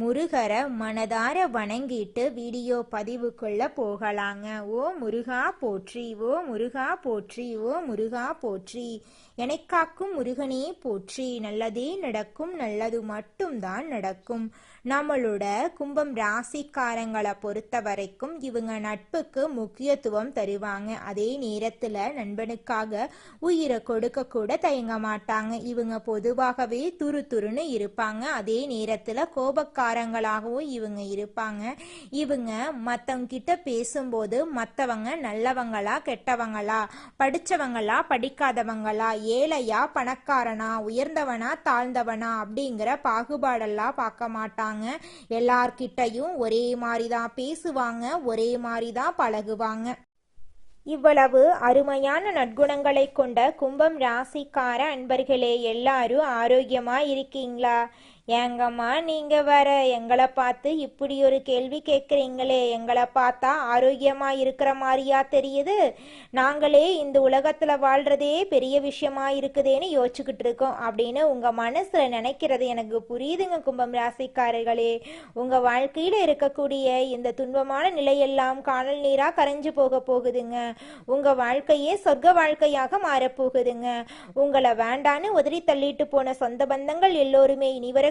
முருகரை மனதார வணங்கிட்டு வீடியோ பதிவுக்குள்ள போகலாங்க. ஓ முருகா போற்றி ஓ முருகா போற்றி ஓ முருகா போற்றி. எனக்காக்கும் முருகனே போற்றி. நல்லதே நடக்கும் நல்லது மட்டும்தான் நடக்கும். நம்மளோட கும்பம் ராசிக்காரங்களை பொறுத்த வரைக்கும் இவங்க நட்புக்கு முக்கியத்துவம் தருவாங்க. அதே நேரத்துல நண்பனுக்காக உயிரை கொடுக்க கூட தயங்க மாட்டாங்க. இவங்க பொதுவாகவே துரு துருன்னு இருப்பாங்க. அதே நேரத்துல கோபக்காரங்களாகவும் இவங்க இருப்பாங்க. இவங்க மற்றவங்க கிட்ட பேசும்போது மற்றவங்க நல்லவங்களா கெட்டவங்களா படித்தவங்களா படிக்காதவங்களா ஏழையா பணக்காரனா உயர்ந்தவனா தாழ்ந்தவனா அப்படிங்கிற பாகுபாடெல்லாம் பார்க்க மாட்டாங்க. எல்லார்கிட்டையும் ஒரே மாதிரி தான் பேசுவாங்க ஒரே மாதிரி தான் பழகுவாங்க. இவ்வளவு அருமையான நற்குணங்களை கொண்ட கும்பம் ராசிக்கார அன்பர்களே எல்லாரும் ஆரோக்கியமா இருக்கீங்களா? ஏங்கம்மா நீங்க வர எங்களை பார்த்து இப்படி ஒரு கேள்வி கேட்குறீங்களே. எங்களை பார்த்தா ஆரோக்கியமா இருக்கிற மாதிரியா தெரியுது? நாங்களே இந்த உலகத்துல வாழ்றதே பெரிய விஷயமா இருக்குதேன்னு யோசிச்சுக்கிட்டு இருக்கோம் அப்படின்னு உங்க மனசுல நினைக்கிறது எனக்கு புரியுதுங்க கும்பம் ராசிக்காரர்களே. உங்க வாழ்க்கையில இருக்கக்கூடிய இந்த துன்பமான நிலையெல்லாம் காணல் நீரா கரைஞ்சு போக போகுதுங்க. உங்க வாழ்க்கையே சொர்க்க வாழ்க்கையாக மாறப்போகுதுங்க. உங்களை வேண்டான்னு உதறி தள்ளிட்டு போன சொந்த பந்தங்கள் எல்லோருமே இனிவர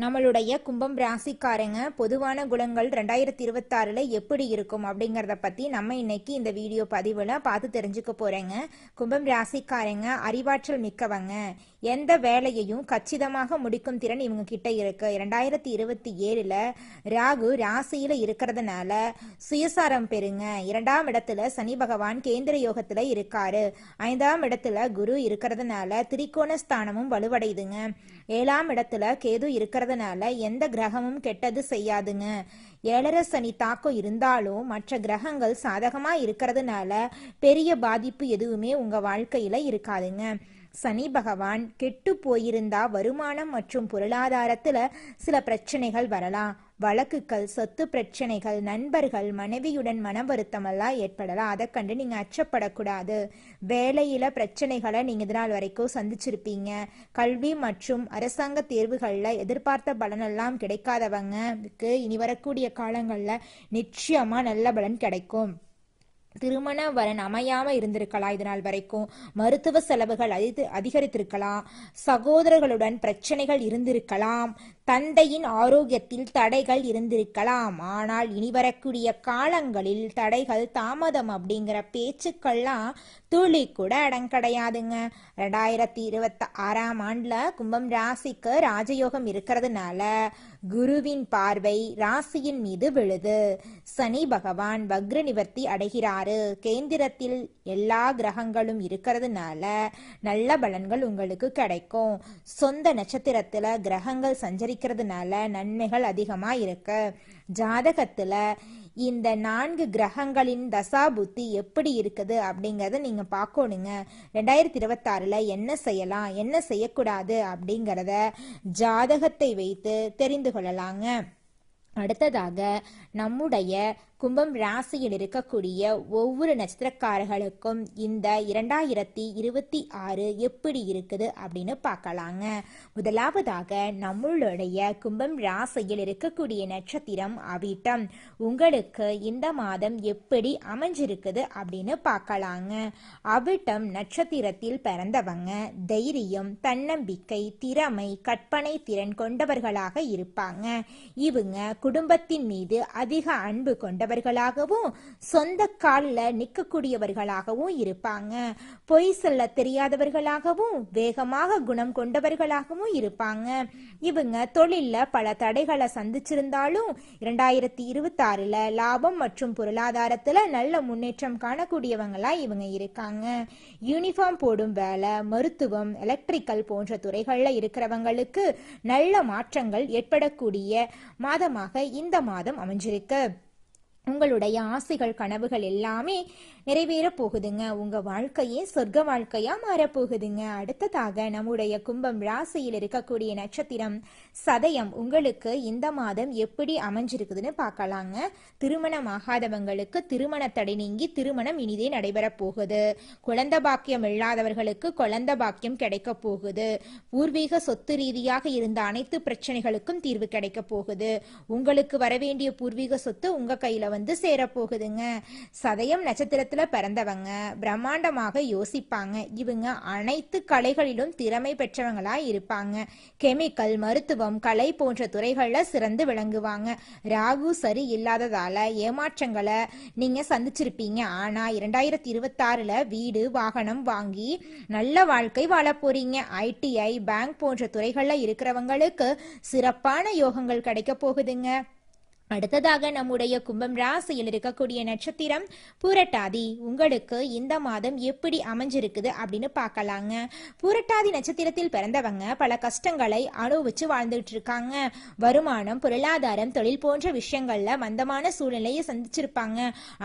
நம்மளுடைய கும்பம் ராசிக்காரங்க பொதுவான குணங்கள் ரெண்டாயிரத்தி இருபத்தாறில் எப்படி இருக்கும் அப்படிங்கிறத பற்றி நம்ம இன்னைக்கு இந்த வீடியோ பதிவில் பார்த்து தெரிஞ்சுக்க போகிறேங்க கும்பம் ராசிக்காரங்க அறிவாற்றல் மிக்கவங்க. எந்த வேலையையும் கச்சிதமாக முடிக்கும் திறன் இவங்க கிட்ட இருக்கு. ரெண்டாயிரத்தி இருபத்தி ஏழில் ராகு ராசியில் இருக்கிறதுனால சுயசாரம் பெறுங்க. இரண்டாம் இடத்துல சனி பகவான் கேந்திர யோகத்தில் இருக்காரு. ஐந்தாம் இடத்துல குரு இருக்கிறதுனால திரிகோண ஸ்தானமும் வலுவடையுதுங்க. ஏழாம் இடத்துல கேது இருக்கிறது இருக்கிறதுனால எந்த கிரகமும் கெட்டது செய்யாதுங்க. ஏழரை சனி தாக்கம் இருந்தாலும் மற்ற கிரகங்கள் சாதகமா இருக்கிறதுனால பெரிய பாதிப்பு எதுவுமே உங்க வாழ்க்கையில இருக்காதுங்க. சனி பகவான் கெட்டு போயிருந்தா வருமானம் மற்றும் பொருளாதாரத்துல சில பிரச்சனைகள் வரலாம். வழக்குகள் சொத்து பிரச்சனைகள் நண்பர்கள் மனைவியுடன் மன வருத்தமெல்லாம் ஏற்படலாம். அதை கண்டு நீங்க அச்சப்படக்கூடாது. வேலையில பிரச்சனைகளை நீங்க இது நாள் வரைக்கும் சந்திச்சிருப்பீங்க. கல்வி மற்றும் அரசாங்க தேர்வுகள்ல எதிர்பார்த்த பலனெல்லாம் கிடைக்காதவங்களுக்கு இனி வரக்கூடிய காலங்கள்ல நிச்சயமா நல்ல பலன் கிடைக்கும். திருமண வரன் அமையாம இருந்திருக்கலாம் இது நாள் வரைக்கும். மருத்துவ செலவுகள் அதிக அதிகரித்திருக்கலாம். சகோதரர்களுடன் பிரச்சனைகள் இருந்திருக்கலாம். தந்தையின் ஆரோக்கியத்தில் தடைகள் இருந்திருக்கலாம். ஆனால் இனி வரக்கூடிய காலங்களில் தடைகள் தாமதம் அப்படிங்கிற பேச்சுக்கள்லாம் துளி கூட அடங்கடையாதுங்க ரெண்டாயிரத்தி இருபத்தி ஆறாம் ஆண்டுல கும்பம் ராசிக்கு ராஜயோகம் இருக்கிறதுனால குருவின் பார்வை ராசியின் மீது விழுது. சனி பகவான் வக்ர நிவர்த்தி அடைகிறாரு. கேந்திரத்தில் எல்லா கிரகங்களும் இருக்கிறதுனால நல்ல பலன்கள் உங்களுக்கு கிடைக்கும். சொந்த நட்சத்திரத்துல கிரகங்கள் சஞ்சரிக்கிறதுனால நன்மைகள் அதிகமா இருக்கு. ஜாதகத்துல இந்த நான்கு கிரகங்களின் தசா புத்தி எப்படி இருக்குது அப்படிங்கிறத நீங்கள் பார்க்கணுங்க. ரெண்டாயிரத்தி இருபத்தாறில் என்ன செய்யலாம் என்ன செய்யக்கூடாது அப்படிங்கிறத ஜாதகத்தை வைத்து தெரிந்து கொள்ளலாங்க. அடுத்ததாக நம்முடைய கும்பம் ராசியில் இருக்கக்கூடிய ஒவ்வொரு நட்சத்திரக்காரர்களுக்கும் இந்த இரண்டாயிரத்தி இருபத்தி ஆறு எப்படி இருக்குது அப்படின்னு பார்க்கலாங்க. முதலாவதாக நம்மளுடைய கும்பம் ராசியில் இருக்கக்கூடிய நட்சத்திரம் அவிட்டம். உங்களுக்கு இந்த மாதம் எப்படி அமைஞ்சிருக்குது அப்படின்னு பார்க்கலாங்க. அவிட்டம் நட்சத்திரத்தில் பிறந்தவங்க தைரியம் தன்னம்பிக்கை திறமை கற்பனை திறன் கொண்டவர்களாக இருப்பாங்க. இவங்க குடும்பத்தின் மீது அதிக அன்பு கொண்ட உள்ளவர்களாகவும் சொந்த காலில் நிற்கக்கூடியவர்களாகவும் இருப்பாங்க. பொய் சொல்ல தெரியாதவர்களாகவும் வேகமாக குணம் கொண்டவர்களாகவும் இருப்பாங்க. இவங்க தொழில்ல பல தடைகளை சந்திச்சிருந்தாலும் இரண்டாயிரத்தி இருபத்தாறில் லாபம் மற்றும் பொருளாதாரத்துல நல்ல முன்னேற்றம் காணக்கூடியவங்களா இவங்க இருக்காங்க. யூனிஃபார்ம் போடும் வேலை மருத்துவம் எலக்ட்ரிக்கல் போன்ற துறைகளில் இருக்கிறவங்களுக்கு நல்ல மாற்றங்கள் ஏற்படக்கூடிய மாதமாக இந்த மாதம் அமைஞ்சிருக்கு. உங்களுடைய ஆசைகள் கனவுகள் எல்லாமே நிறைவேற போகுதுங்க. உங்க வாழ்க்கையே சொர்க்க வாழ்க்கையா மாறப் போகுதுங்க அடுத்ததாக நம்முடைய கும்பம் ராசியில் இருக்கக்கூடிய நட்சத்திரம் சதயம் உங்களுக்கு இந்த மாதம் எப்படி அமைஞ்சிருக்குதுன்னு பார்க்கலாங்க. திருமணம் ஆகாதவங்களுக்கு திருமண தடை நீங்கி திருமணம் இனிதே நடைபெறப் போகுது. குழந்த பாக்கியம் இல்லாதவர்களுக்கு குழந்த பாக்கியம் கிடைக்க போகுது. பூர்வீக சொத்து ரீதியாக இருந்த அனைத்து பிரச்சனைகளுக்கும் தீர்வு கிடைக்க போகுது. உங்களுக்கு வரவேண்டிய பூர்வீக சொத்து உங்க கையில வந்து வந்து சேரப்போகுதுங்க. சதயம் நட்சத்திரத்துல பிறந்தவங்க பிரம்மாண்டமாக யோசிப்பாங்க. இவங்க அனைத்து கலைகளிலும் திறமை பெற்றவங்களா இருப்பாங்க. கெமிக்கல் மருத்துவம் கலை போன்ற துறைகள்ல சிறந்து விளங்குவாங்க. ராகு சரி இல்லாததால ஏமாற்றங்களை நீங்க சந்திச்சிருப்பீங்க. ஆனா இரண்டாயிரத்தி இருபத்தாறுல வீடு வாகனம் வாங்கி நல்ல வாழ்க்கை வாழ போறீங்க. ஐடிஐ பேங்க் போன்ற துறைகள்ல இருக்கிறவங்களுக்கு சிறப்பான யோகங்கள் கிடைக்க போகுதுங்க. அடுத்ததாக நம்முடைய கும்பம் ராசியில் இருக்கக்கூடிய நட்சத்திரம் பூரட்டாதி. உங்களுக்கு இந்த மாதம் எப்படி அமைஞ்சிருக்குது அப்படின்னு பார்க்கலாங்க. பூரட்டாதி நட்சத்திரத்தில் பிறந்தவங்க பல கஷ்டங்களை அனுபவிச்சு வாழ்ந்துட்டு இருக்காங்க வருமானம் பொருளாதாரம் தொழில் போன்ற விஷயங்கள்ல மந்தமான சூழ்நிலையை சந்திச்சிருப்பாங்க.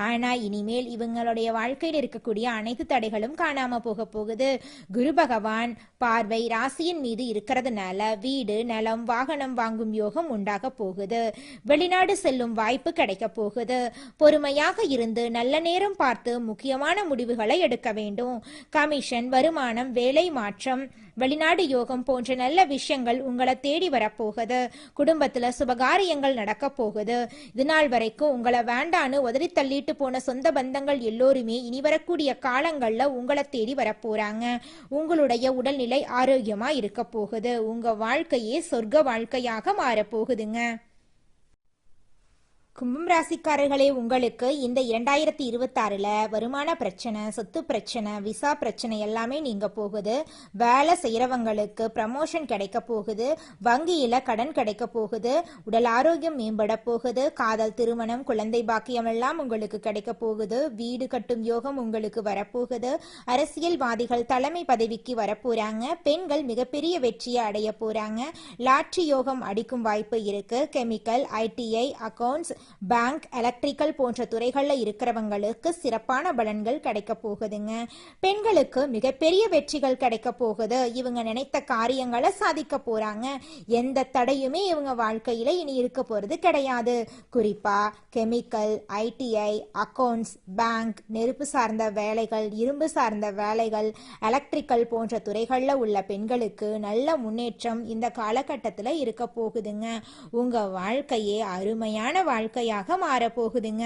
ஆனா இனிமேல் இவங்களுடைய வாழ்க்கையில் இருக்கக்கூடிய அனைத்து தடைகளும் காணாம போக போகுது. குரு பகவான் பார்வை ராசியின் மீது இருக்கிறதுனால வீடு நிலம் வாகனம் வாங்கும் யோகம் உண்டாக போகுது. வெளிநாடு செல்லும் வாய்ப்பு கிடைக்கப் போகுது. பொறுமையாக இருந்து நல்ல நேரம் பார்த்து முக்கியமான முடிவுகளை எடுக்க வேண்டும். கமிஷன் வருமானம் வேலை மாற்றம் வெளிநாடு யோகம் போன்ற நல்ல விஷயங்கள் உங்களை தேடி வரப்போகுது குடும்பத்துல சுபகாரியங்கள் நடக்க போகுது. இது நாள் வரைக்கும் உங்களை வேண்டான்னு உதறி தள்ளிட்டு போன சொந்த பந்தங்கள் எல்லோருமே இனி வரக்கூடிய காலங்கள்ல உங்களை தேடி வரப்போறாங்க உங்களுடைய உடல்நிலை ஆரோக்கியமா இருக்க போகுது. உங்க வாழ்க்கையே சொர்க்க வாழ்க்கையாக மாறப்போகுதுங்க கும்பம் ராசிக்காரர்களே உங்களுக்கு இந்த இரண்டாயிரத்தி இருபத்தாறில் வருமான பிரச்சனை சொத்து பிரச்சனை விசா பிரச்சனை எல்லாமே நீங்க போகுது. வேலை செய்யறவங்களுக்கு ப்ரமோஷன் கிடைக்க போகுது. வங்கியில கடன் கிடைக்க போகுது. உடல் ஆரோக்கியம் மேம்பட போகுது. காதல் திருமணம் குழந்தை பாக்கியம் எல்லாம் உங்களுக்கு கிடைக்க போகுது. வீடு கட்டும் யோகம் உங்களுக்கு வரப்போகுது அரசியல்வாதிகள் தலைமை பதவிக்கு வரப்போறாங்க பெண்கள் மிகப்பெரிய வெற்றியை அடைய போறாங்க. லாட்ரி யோகம் அடிக்கும் வாய்ப்பு இருக்கு. Chemical ITI accounts bank electrical போன்ற துறைகளில் இருக்கிறவங்களுக்கு சிறப்பான பலன்கள் கிடைக்க போகுதுங்க. பெண்களுக்கு மிகப்பெரிய வெற்றிகள் கிடைக்க போகுது. இவங்க நினைத்த காரியங்களை சாதிக்க போறாங்க. எந்த தடையுமே இவங்க வாழ்க்கையில இனி இருக்க போறது கிடையாது. குறிப்பா கெமிக்கல் ஐடிஐ அக்கவுண்ட்ஸ் பேங்க் நெருப்பு சார்ந்த வேலைகள் இரும்பு சார்ந்த வேலைகள் எலக்ட்ரிக்கல் போன்ற துறைகளில் உள்ள பெண்களுக்கு நல்ல முன்னேற்றம் இந்த காலகட்டத்தில் இருக்க போகுதுங்க. உங்க வாழ்க்கையே அருமையான வாழ்க்கை வாழ்க்கையாக மாறப்போகுதுங்க.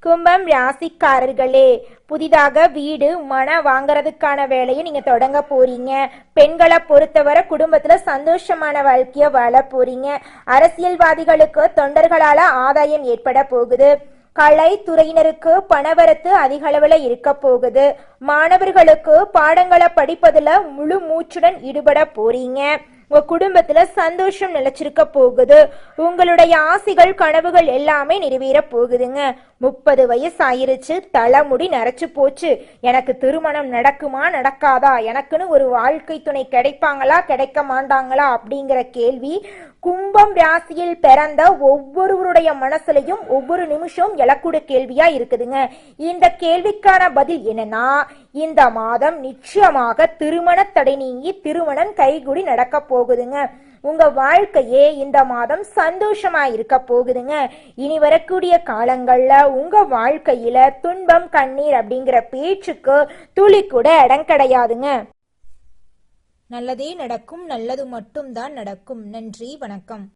கும்பம் ராசிக்காரர்களே புதிதாக வீடு மன வாங்குறதுக்கான வேலையை நீங்க தொடங்க போறீங்க. பெண்களை பொறுத்தவரை குடும்பத்துல சந்தோஷமான வாழ்க்கைய வாழ போறீங்க. அரசியல்வாதிகளுக்கு தொண்டர்களால ஆதாயம் ஏற்பட போகுது. கலை துறையினருக்கு பணவரத்து அதிக அளவுல இருக்க போகுது. மாணவர்களுக்கு பாடங்களை படிப்பதுல முழு மூச்சுடன் ஈடுபட போறீங்க. உங்க குடும்பத்துல சந்தோஷம் நிலைச்சிருக்க போகுது. உங்களுடைய ஆசைகள் கனவுகள் எல்லாமே நிறைவேற போகுதுங்க. முப்பது வயசு ஆயிருச்சு தலைமுடி நரைச்சு போச்சு. எனக்கு திருமணம் நடக்குமா நடக்காதா? எனக்குன்னு ஒரு வாழ்க்கை துணை கிடைப்பாங்களா கிடைக்க மாட்டாங்களா அப்படிங்கிற கேள்வி கும்பம் ராசியில் பிறந்த ஒவ்வொருவருடைய மனசுலையும் ஒவ்வொரு நிமிஷம் எழக்கூடிய கேள்வியா இருக்குதுங்க. இந்த கேள்விக்கான பதில் என்னன்னா இந்த மாதம் நிச்சயமாக திருமண தடை நீங்கி திருமணம் கைகூடி நடக்க போகுதுங்க. உங்க வாழ்க்கையே இந்த மாதம் சந்தோஷமா இருக்க போகுதுங்க. இனி வரக்கூடிய காலங்கள்ல உங்க வாழ்க்கையில துன்பம் கண்ணீர் அப்படிங்கிற பேச்சுக்கு துளி கூட இடம் கிடையாதுங்க. நல்லதே நடக்கும் நல்லது மட்டும்தான் நடக்கும். நன்றி வணக்கம்.